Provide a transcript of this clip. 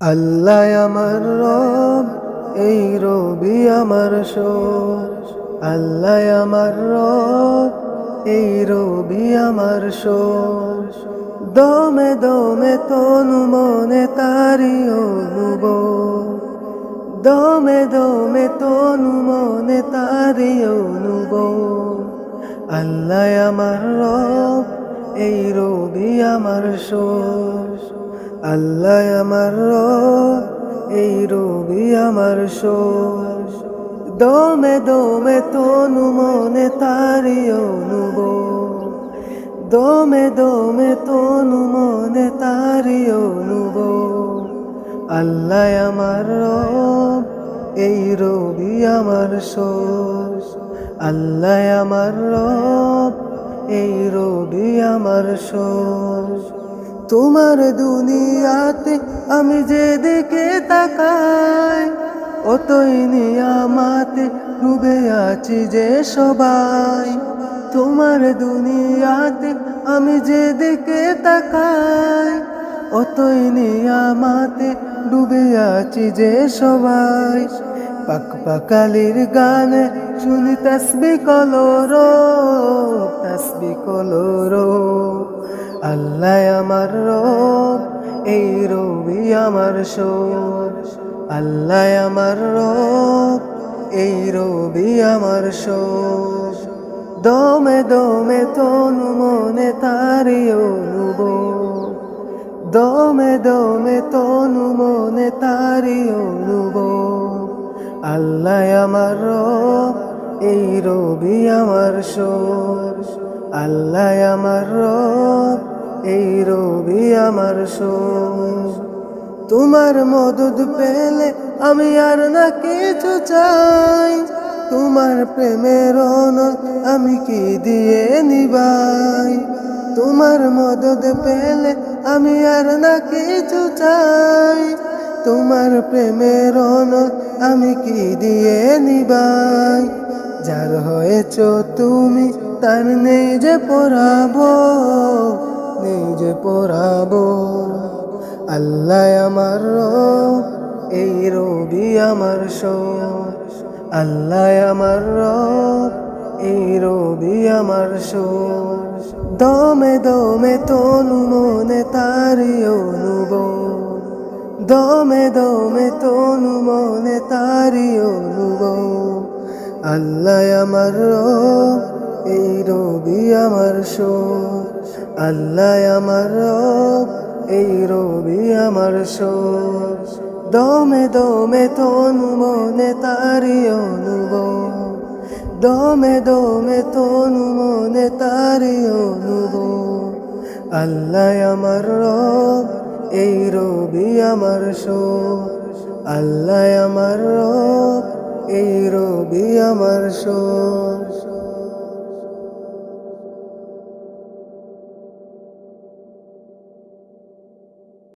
আল্লাহ আমার রব, এই রবি আমার শোর আল্লাহ আমার রব, এই রবি আমার শোর দমে দমে তনু মনে তারি অনুভব। দমে দমে তনু মনে তারি অনুভব। আল্লাহ আমার রব, এই রবি আমার শোর আল্লাহ আমার রব, এই রবি আমার শোর দমে দমে তনু মনে তারি অনুভব। দমে দমে তনু মনে তারি অনুভব। আল্লাহ আমার রব, এই রবি আমার সোস আল্লাহ আমার রব, এই রবি আমার সোস তোমার দুনিয়াতে আমি যেদিকে তাকাই, অতই নিয়ামাতে ডুবে আছি যে সবাই। তোমার দুনিয়াতে আমি যেদিকে তাকাই, অতই নিয়ামাতে ডুবে আছি যে সবাই। পাক পাকালির গানে শুনি তসবি কলরো তসবি কলরো আল্লাহ আমার রব, এই রবি আমার শোর আল্লাহ আমার রব, এই রবি আমার শোর দমে দমে তনু মনে তারি অনুভব। দমে দমে তনু মনে তারি অনুভব। আল্লাহ আমার রব, এই রবি আমার সোর আল্লাহ আমার রব, এই রবি আমার সোর তোমার মদত পেলে আমি আর না কিছু চাই। তোমার প্রেমের আমি কি দিয়ে নিবাই? তোমার মদত পেলে আমি আর না কিছু চাই। তোমার প্রেমের আমি কি দিয়ে নিবাই? যার হয়েছ তুমি, তার নেই যে পড়াবো নেই যে পড়াবো আল্লাহ আমার এই রবি আমার আল্লাহ আমার এই রবি আমার দমে দমে তনু মনে তারি অনুভব। দমে দমে তনু মনে তারি অনুভব। আল্লাহ আমার রব, এই রবি আমার সব আল্লাহ আমার রব, এই রবি আমার সব দমে দমে তনু মনে তারি অনুভব। দমে দমে তনু মনে তারি অনুভব। আল্লাহ আমার রব, এই রবি আমার সব আল্লাহ আমার রব এই রবি আমার সব